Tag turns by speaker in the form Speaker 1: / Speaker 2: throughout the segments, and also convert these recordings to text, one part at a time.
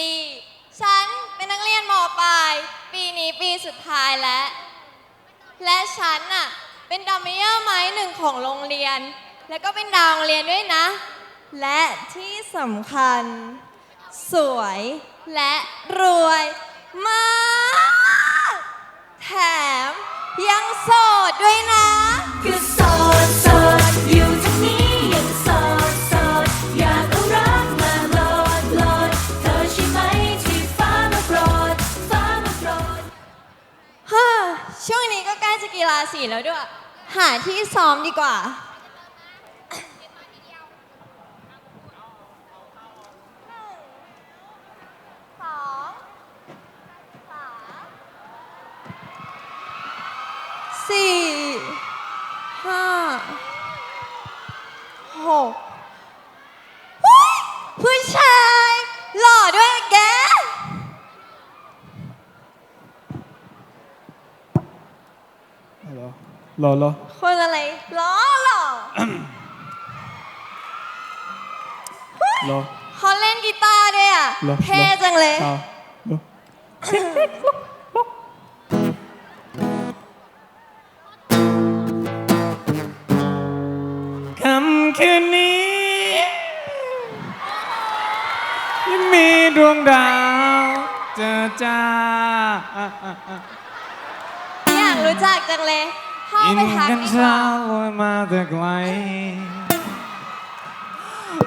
Speaker 1: ลีฉันเป็นนักเรียนมปลาย ปีนี้ปีสุดท้ายแล้ว และฉันน่ะ เป็นดัมเมเยอร์ไม้หนึ่งของโรงเรียน และก็เป็นดาวโรงเรียนด้วยนะ และที่สำคัญ สวยและรวยมาก แถมยังโสดด้วยนะ
Speaker 2: คือโสด สี
Speaker 1: แล้วด้วย หาที่ซ้อมดีกว่าสองสามสี่ ห้า หก
Speaker 3: รอเหรอ
Speaker 1: คนอะไรล้อหรอ
Speaker 3: เหรอ
Speaker 1: เขาเล่นกีตาร์ด้วยอะ
Speaker 3: เหรอ
Speaker 1: เท่จังเลย
Speaker 3: เอาเหรอคำคืนนี้ ยังมีดวงดาวเจอจ้าอะอะอะ
Speaker 1: อยากรู้จักจังเลย เข้า
Speaker 3: อิน
Speaker 1: ไปทัก
Speaker 3: กัน
Speaker 1: ดีก
Speaker 3: เช้า
Speaker 1: ว่า
Speaker 3: ลอยมาแต่ไกล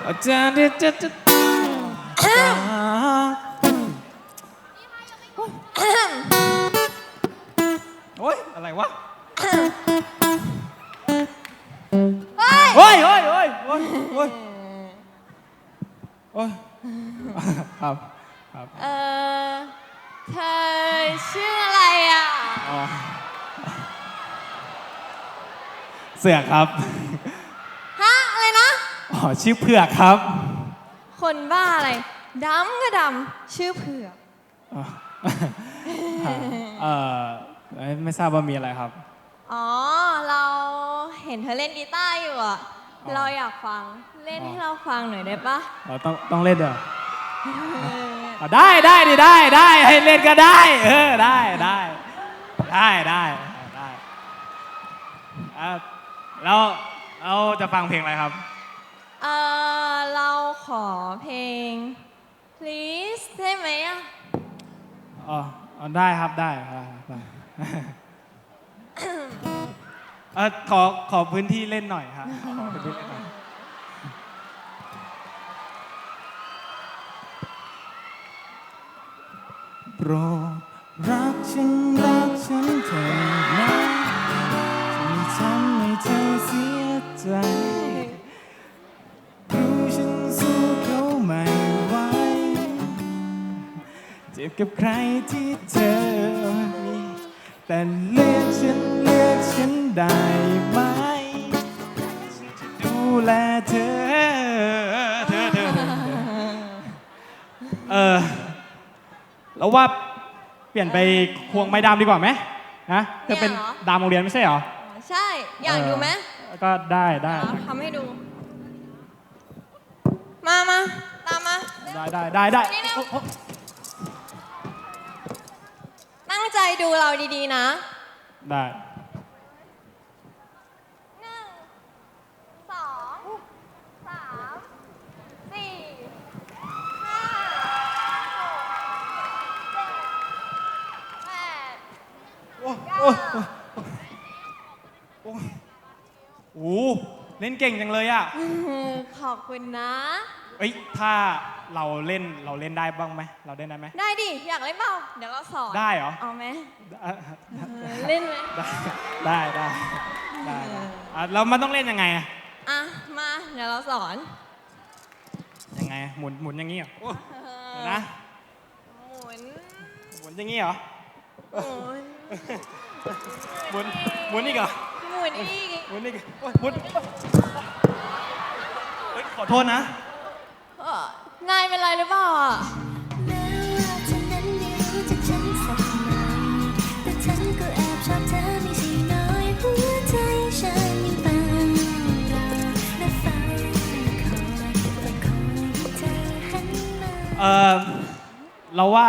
Speaker 3: อาจารย์เดี๋ยวจะจะโอ๊ยอะไรวะ
Speaker 1: เฮ้ย
Speaker 3: โอ้ยโอ้ยโอ้ยโอ้ยโอ้ยโอ้ยครับครับ
Speaker 1: เออเธอชื่ออะไรอะ
Speaker 3: อ๋อ เสือกครับ
Speaker 1: ฮะ อะไรนะ
Speaker 3: อ๋อ ชื่อเผือกครับ
Speaker 1: คนบ้าอะไรดำก็ดำชื่อเผือก
Speaker 3: อ๋อเอ่อเอ้ยไม่ทราบว่ามีอะไรครับ
Speaker 1: อ๋อ เราเห็นเธอเล่นกีตาร์อยู่อะ
Speaker 3: อ๋อ
Speaker 1: เราอยากฟังเล่น
Speaker 3: อ๋อ
Speaker 1: ให้เราฟังหน่อยได้ปะ
Speaker 3: เราต้องต้องเล่นเด้ออ๋อได้ได้ดิได้ได้ให้เล่นก็ได้ เออได้ได้ได้ได้ได้อะ แล้วเราจะฟังเพลงอะไรครับ
Speaker 1: เออเราขอเพลง please ได้ไหมอะ
Speaker 3: อ๋ออ๋อได้ครับได้ได้ได้ เออขอขอพื้นที่เล่นหน่อยครับขอพื้นที่เล่นหน่อยโปรดรักฉันรักฉันเถอะนะฉันทำให้เธอเสีย ใจรู้ฉันสู้เขาไม่ไหวเจ็บกับใครที่เธอมีแต่เลือกฉันเลือกฉันได้ไหมฉันจะดูแลเธอเธอเธอเธอเออแล้วว่าเปลี่ยนไปควงไม้ดามดีกว่าไหมฮะเธอเป็น
Speaker 1: เนี่ยเหรอ
Speaker 3: ดามโรงเรียนไม่ใช่เหรอ
Speaker 1: ใช่ อยากดูไหม
Speaker 3: ก็ได้ได้
Speaker 1: เดี๋ยวทำให้ดู มามาตามมา
Speaker 3: ได้ได้ได้ได้
Speaker 1: นี่นะตั้งใจดูเราดีๆนะ
Speaker 3: ได้
Speaker 1: หนึ่งสองสามสี่ห้าหกเจ็ดแปด
Speaker 3: โอ้โอ้โอ้ โอ้โหเล่นเก่งจังเลยอะ
Speaker 1: อื้อหือขอบคุณนะ
Speaker 3: เอ้ยถ้าเราเล่นเราเล่นได้บ้างไหมเราเล่นได้ไหม
Speaker 1: ได้ดิ อยากเล่นเปล่า เดี๋ยวเราสอน
Speaker 3: ได้เหรอ
Speaker 1: เอาไหม
Speaker 3: เอ่อ
Speaker 1: เออเล่นไหม
Speaker 3: ได้ได้ได้ได้ได้อะเรามันต้องเล่นยังไงอะ
Speaker 1: อะมาเดี๋ยวเราสอน
Speaker 3: ยังไงหมุนหมุนอย่างงี้เหรอโอ้เดี๋ยวนะ
Speaker 1: หมุน
Speaker 3: หมุนอย่างงี้เหรอ
Speaker 1: หมุน
Speaker 3: หมุนหมุนอีกเหรอ
Speaker 1: หมุนอีก
Speaker 3: หมุนอีกโอ้ยหมุนเฮ้ยขอโทษนะ
Speaker 1: เอ่อนายเป็นไรหรือเปล่าอะ
Speaker 2: แม้ว่าเธอนั้นไม่รู้จักฉันสักหน่อยแต่ฉันก็แอบชอบเธอไม่ใช่น้อยหัวใจฉันยังเต้นรอและเฝ้ารอคอยและคอยให้เธอหันมา
Speaker 3: เออเราว่า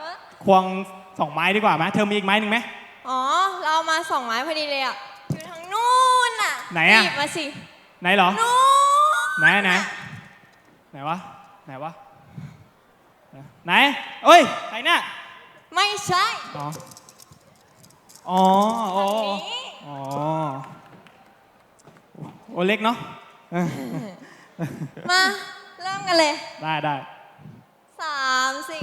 Speaker 1: ฮะ
Speaker 3: ควงสองไม้ดีกว่าไหมเธอมีอีกไม้หนึ่งไหม
Speaker 1: อ๋อ เราเอามาสองไม้พอดีเลยอะอยู่ทาง นู้นอะ
Speaker 3: ไหนอะ
Speaker 1: ยิบมาสิ
Speaker 3: ไหนเหรอ
Speaker 1: นู้น
Speaker 3: ไหนไหนไหนวะ ไหนวะ ไหนเอ้ยไหนเนี่ย
Speaker 1: ไม่ใช่
Speaker 3: อ๋อ อ๋ออ๋อ
Speaker 1: ทางนี้
Speaker 3: อ๋อโอเล็กเนาะเออ
Speaker 1: มา เริ่มกันเลย
Speaker 3: ได้ได้
Speaker 1: สามสี่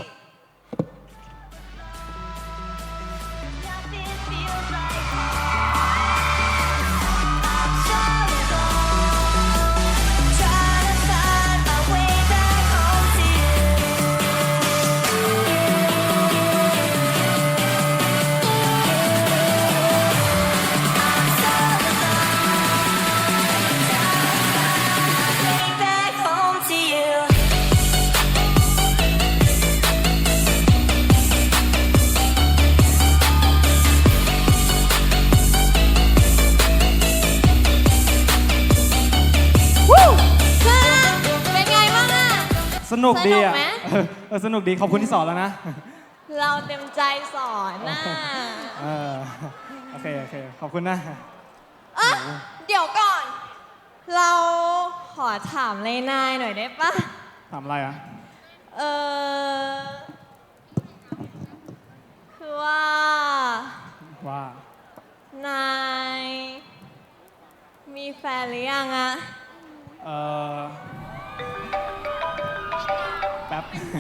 Speaker 1: นุ
Speaker 3: กดีอะ
Speaker 1: สนุกไหม
Speaker 3: เออเออสนุกดีขอบคุณที่สอนแล้วนะ
Speaker 1: เราเต็มใจสอนน่ะ
Speaker 3: เออโอเคโอเคขอบคุณนะ
Speaker 1: อะเดี๋ยวก่อน เราขอถามเลยนายหน่อยได้ปะ
Speaker 3: ถามอะไรอะ
Speaker 1: เออคือว่า
Speaker 3: ว่า
Speaker 1: นาย มีแฟนหรือยังอะ
Speaker 3: เออแป๊บ ฮ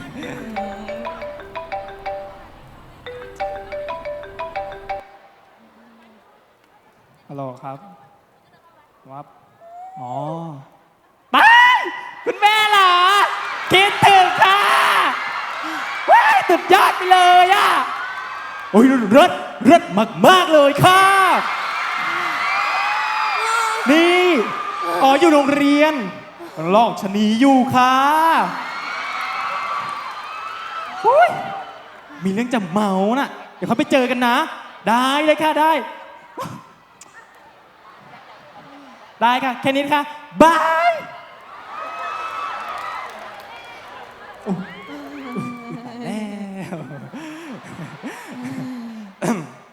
Speaker 3: ัลโหลครับ วับ อ๋อไปคุณแม่เหรอ คิดถึงค่ะว้ายสุดยอดไปเลยอะ โอ้ยเลิศเลิศมากมากเลยค่ะ นี่ อ๋ออยู่โรงเรียนลอกชะนีอยู่ค่ะ อุ๊ยมีเรื่องจะเมาน่ะ เดี๋ยวเขาไปเจอกันนะ ได้เลยค่ะได้ ได้ค่ะ แค่นี้นะคะบายโอ้ตายแล้ว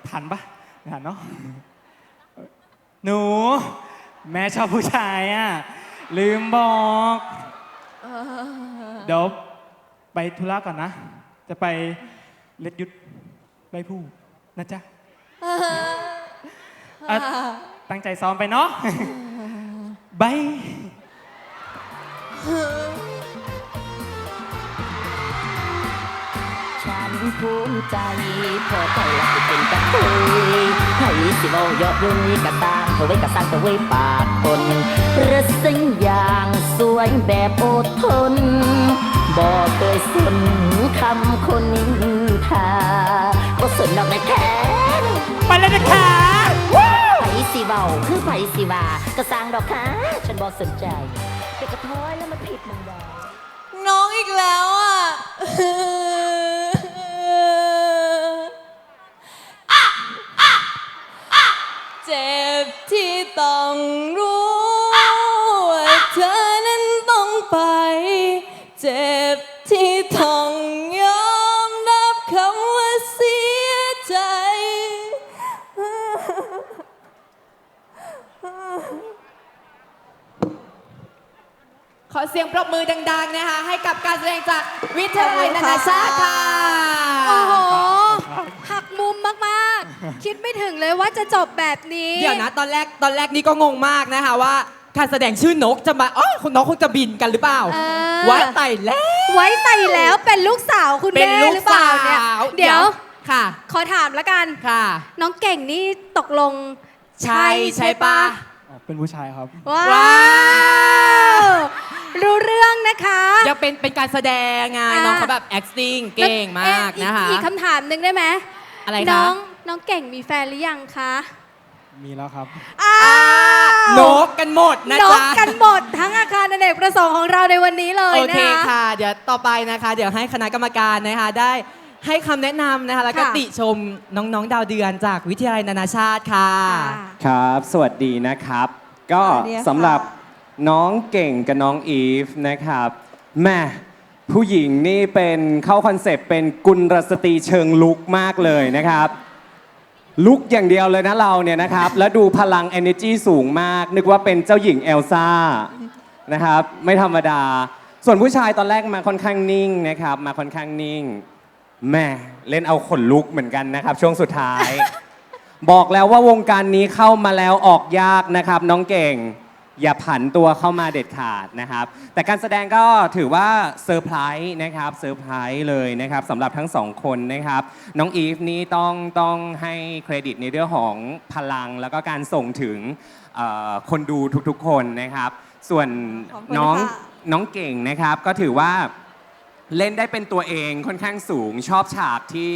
Speaker 3: ทันปะไม่ทันเนาะ หนู แม่ชอบผู้ชายอะ ลืมบอก เดี๋ยว ไปธุระก่อนนะ จะไปเล็ดยุดใบผู้นะจ๊ะอะตั้งใจซ้อมไปเนาะบาย
Speaker 2: ฉันภูมิใจพอใจและสิเป็นกระเทยให้สิเว้าเยาะเย้ยกระตางเธอไว้กระสร้างเธอไว้ปากคนประสิงอย่างสวยแบบอดทน บอกเคยสนคำคนนินทาก็สนดอกนะแค่
Speaker 3: ไปเลยนะคะ
Speaker 2: ไผสิเว้าคือไผสิว่ากระสร้างดอกค่ะ ฉันบอกสนใจเป็นกระเทยแล้วมันผิดมันใด
Speaker 1: น้
Speaker 4: อเสียงปรบมือดัง ๆ นะคะ ให้กับการแสดงจากวิทยาลัยนานาชาติค่ะ
Speaker 5: โอ้โห หักมุมมากๆ คิดไม่ถึงเลยว่าจะจบแบบนี้
Speaker 4: เดี๋ยวนะ ตอนแรกตอนแรกนี่ก็งงมากนะคะว่า การแสดงชื่อนกจะมาอ๋อคุณน้องคงจะบินกันหรือเปล่า
Speaker 5: เออ
Speaker 4: ว่าไต่แล้ว
Speaker 5: ไว้ไต่แล้วเป็นลูกสาวคุณ
Speaker 4: เป็น
Speaker 5: แม่
Speaker 4: ลูก
Speaker 5: หรือเปล่าเนี่ย
Speaker 4: สาว
Speaker 5: เดี๋ยว
Speaker 4: ค่ะ
Speaker 5: ขอถามแล้วกัน
Speaker 4: ค่ะ
Speaker 5: น้องเก่งนี่ตกลง
Speaker 4: ใช่ใช่ปะ
Speaker 3: อ๋อ เป็นผู้ชายครับ
Speaker 5: ว้า
Speaker 4: ว้าว
Speaker 5: วรู้เรื่องนะคะ
Speaker 4: ยังเป็นเป็นการแสดงไง
Speaker 5: อ่า
Speaker 4: น้องเขาแบบ acting เก่งมาก
Speaker 5: เอ๊
Speaker 4: นะคะ
Speaker 5: อีกคำถามหนึ่งได้ไหม
Speaker 4: อะไร
Speaker 5: น้
Speaker 4: คะ
Speaker 5: องน้องเก่งมีแฟนหรือยังคะ
Speaker 3: มีแล้วครับ
Speaker 5: อ้า
Speaker 4: น
Speaker 5: ว
Speaker 4: กกันหมดนะ
Speaker 5: นก
Speaker 4: จ๊ะ
Speaker 5: กันหมดทั้งอาคารอเนกประสงค์ของเราในวันนี้เลย
Speaker 4: โอ
Speaker 5: นะ
Speaker 4: เค
Speaker 5: คะ
Speaker 4: ค่ะ เดี๋ยวต่อไปนะคะ เดี๋ยวให้คณะกรรมการนะคะ ได้ ให้คำแนะนำนะคะ แล้วก็
Speaker 5: ค่ะ
Speaker 4: ติชมน้องๆ ดาวเดือนจากวิทยาลัยนานาชาติค่ะ
Speaker 6: ครับ สวัสดีนะครับ ก็
Speaker 1: สวัสดีค่ะ
Speaker 6: สำหรับน้องเก่งกับน้องอีฟนะครับแม่ผู้หญิงนี่เป็นเข้าคอนเซปต์เป็นกุลสตรีเชิงลุกมากเลยนะครับ ลุกอย่างเดียวเลยนะเราเนี่ยนะครับ แล้วดูพลัง energy สูงมาก นึกว่าเป็นเจ้าหญิงเอลซ่านะครับ ไม่ธรรมดา ส่วนผู้ชายตอนแรกมาค่อนข้างนิ่งนะครับ มาค่อนข้างนิ่ง แหม่เล่นเอาขนลุกเหมือนกันนะครับ ช่วงสุดท้าย บอกแล้วว่าวงการนี้เข้ามาแล้วออกยากนะครับ น้องเก่ง อย่าผันตัวเข้ามาเด็ดขาดนะครับ แต่การแสดงก็ถือว่าเซอร์ไพรส์นะครับเซอร์ไพรส์เลยนะครับสำหรับทั้งสองคนนะครับ น้องอีฟนี่ต้องต้องให้เครดิตในเรื่องของพลังแล้วก็การส่งถึงเอ่อคนดูทุกๆคนนะครับ ส่วน
Speaker 1: ขอบคุณ
Speaker 6: น้อง
Speaker 1: ค่ะ
Speaker 6: น้องเก่งนะครับก็ถือว่า เล่นได้เป็นตัวเองค่อนข้างสูงชอบฉากที่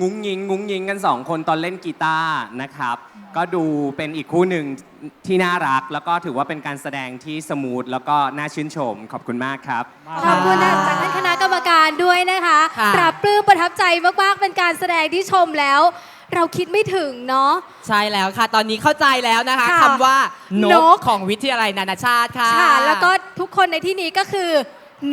Speaker 6: งุ้งยิงงุ้งยิงกันสองคนตอนเล่นกีตาร์นะครับ ก็ดูเป็นอีกคู่หนึ่งที่น่ารัก แล้วก็ถือว่าเป็นการแสดงที่สมูทแล้วก็น่าชื่นชม ขอบคุณมากครับ
Speaker 5: ขอบคุณนะจากท่านคณะกรรมการด้วยนะคะ
Speaker 4: ค่ะ
Speaker 5: ปรับปลื้มประทับใจมากๆ เป็นการแสดงที่ชมแล้ว เราคิดไม่ถึงเนาะ
Speaker 7: ใช่แล้วค่ะ ตอนนี้เข้าใจแล้วนะคะ
Speaker 5: ค่ะ
Speaker 7: คำว่าน
Speaker 5: น
Speaker 7: ก
Speaker 5: ก
Speaker 7: ของวิทยาลัยนานาชาติค่ะ
Speaker 5: ค่ะ แล้วก็ทุกคนในที่นี้ก็คือ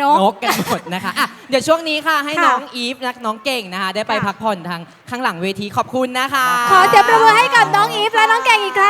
Speaker 5: นก
Speaker 7: นกกันหมดนะคะอะเดี๋ยวช่วงนี้ค่ะให้
Speaker 5: ค่ะ
Speaker 7: น้องอีฟและน้องเก่งนะคะ ได้ไป
Speaker 5: ค่ะ
Speaker 7: พักผ่อนทางข้างหลังเวทีขอบคุณนะคะ
Speaker 5: ขอเสียงประมือให้กับน้องอีฟและน้องแกงอีกครั้ง